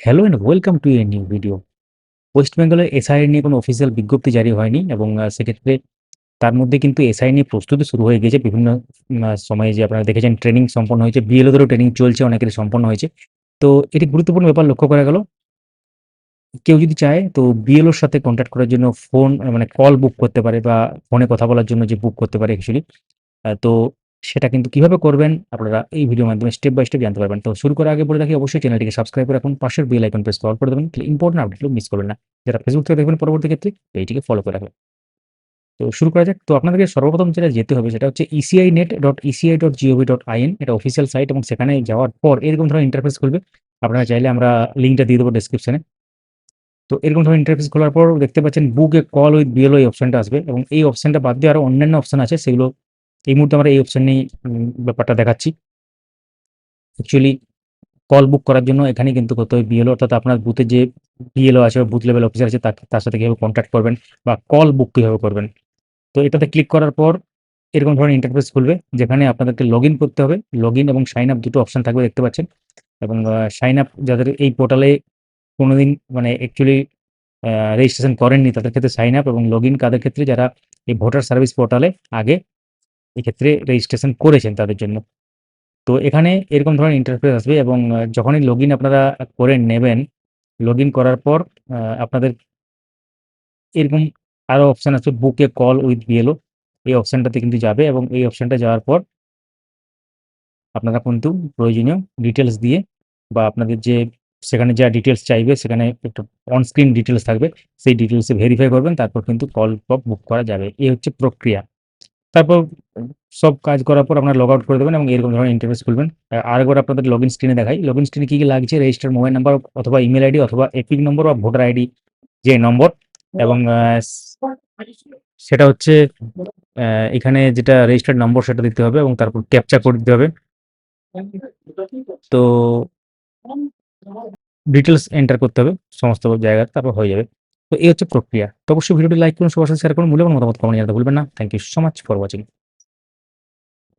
Hello and welcome to a new video. West বেঙ্গলে SIR নিয়ে কোনো অফিসিয়াল বিজ্ঞপ্তি জারি হয়নি এবং সেক্ষেত্রে তার মধ্যে কিন্তু এসআই নিয়ে প্রস্তুতি শুরু হয়ে গিয়েছে। বিভিন্ন সময়ে যে আপনারা দেখেছেন ট্রেনিং সম্পন্ন হয়েছে। বিএলওদেরও ট্রেনিং চলছে, অনেকেরই সম্পন্ন হয়েছে। তো এটি গুরুত্বপূর্ণ ব্যাপার লক্ষ্য করা গেল। কেউ যদি চায় তো বিএলওর সাথে কন্ট্যাক্ট করার জন্য ফোন মানে কল বুক করতে পারে বা ফোনে কথা বলার জন্য যে বুক করতে পারে অ্যাকচুয়ালি। তো সেটা কিন্তু কীভাবে করবেন, আপনারা এই ভিডিওর মাধ্যমে স্টেপ বাই স্টেপ জানতে পারবেন। তো শুরু করার আগে বলে রাখি, অবশ্যই চ্যানেলটিকে সাবস্ক্রাইব করে রাখুন। পাশের বেল আইকন প্রেস করে অল করে দেবেন। ইম্পোর্টেন্ট আপডেটগুলো মিস করবেন না। যারা ফেসবুক থেকে দেখবেন, পরবর্তী ক্ষেত্রে পেজটিকে ফলো করে রাখবেন। তো শুরু করা যাক। তো আপনাদেরকে সর্বপ্রথম যেটা যেতে হবে, সেটা হচ্ছে ecinet.eci.gov.in এটা অফিসিয়াল সাইট এবং সেখানে যাওয়ার পর এরকম ধরনের ইন্টারফেস খুলবে। আপনারা চাইলে আমরা লিঙ্কটা দিয়ে দেবো ডেসক্রিপশনে। তো এরকম ধরনের ইন্টারফেস খোলার পর দেখতে পাচ্ছেন book a call with BLO এই অপশনটা আসবে এবং এই অপশনটা বাদ দিয়ে আরও অন্যান্য অপশন আছে, সেগুলো এই মুহূর্তে আমরা এই অপশন নিয়েই, উম, ব্যাপারটা দেখাচ্ছি। অ্যাকচুয়ালি কল বুক করার জন্য এখানেই কিন্তু হবে বিএলও অর্থাৎ আপনার বুথে যে বিএলও আছে বা বুথ লেভেল অফিসার আছে, তাকে, তার সাথে কীভাবে কনট্যাক্ট করবেন বা কল বুক কীভাবে করবেন। তো এটাতে ক্লিক করার পর এরকম ধরনের ইন্টারফেস খুলবে, যেখানে আপনাদেরকে লগইন করতে হবে। লগইন এবং সাইন আপ দুটো অপশন থাকবে, দেখতে পাচ্ছেন এবং সাইন আপ যাদের এই পোর্টালে কোনোদিন মানে অ্যাকচুয়ালি রেজিস্ট্রেশন করেননি, তাদের ক্ষেত্রে সাইন আপ এবং লগইন কাদের ক্ষেত্রে যারা এই ভোটার সার্ভিস পোর্টালে আগে এক্ষেত্রে রেজিস্ট্রেশন করেছেন তাদের জন্য। তো এখানে এরকম ধরনের ইন্টারফেস আসবে এবং যখনই লগইন আপনারা করে নেবেন, লগইন করার পর আপনাদের এরকম আরও অপশন আছে বুক কল উইথ বিএলও এই অপশনটাতে কিন্তু যাবে এবং এই অপশনটা যাওয়ার পর আপনারা কিন্তু প্রয়োজনীয় ডিটেইলস দিয়ে বা আপনাদের যে সেখানে যা ডিটেইলস চাইবে সেখানে একটা অন স্ক্রিন ডিটেইলস থাকবে। সেই ডিটেইলসে ভেরিফাই করবেন তারপর কিন্তু কল বুক করা যাবে। এই হচ্ছে প্রক্রিয়া। তারপর সব কাজ করার পর আপনারা লগ আউট করে দেবেন এবং এরকম ধরনের ইন্টারফেস খুলবেন। আরেকবার আপনাদের লগইন স্ক্রিনে দেখাই। লগইন স্ক্রিনে কি, কি লাগছে রেজিস্টার্ড মোবাইল নাম্বার অথবা ইমেল আইডি অথবা এপিক নম্বর বা ভোটার আইডি যে নম্বর এবং সেটা হচ্ছে এখানে যেটা রেজিস্টার্ড নম্বর সেটা দিতে হবে এবং তারপর ক্যাপচা কোড দিতে হবে। তো ডিটেলস এন্টার করতে হবে সমস্ত জায়গার তারপর হয়ে যাবে। তো এই হচ্ছে প্রক্রিয়া। তো অবশ্যই ভিডিওটি লাইক করুন, সবার সাথে শেয়ার করুন। মূল্যবান মতামত কমেন্ট জানাতে ভুলবেন না। Thank you so much for watching.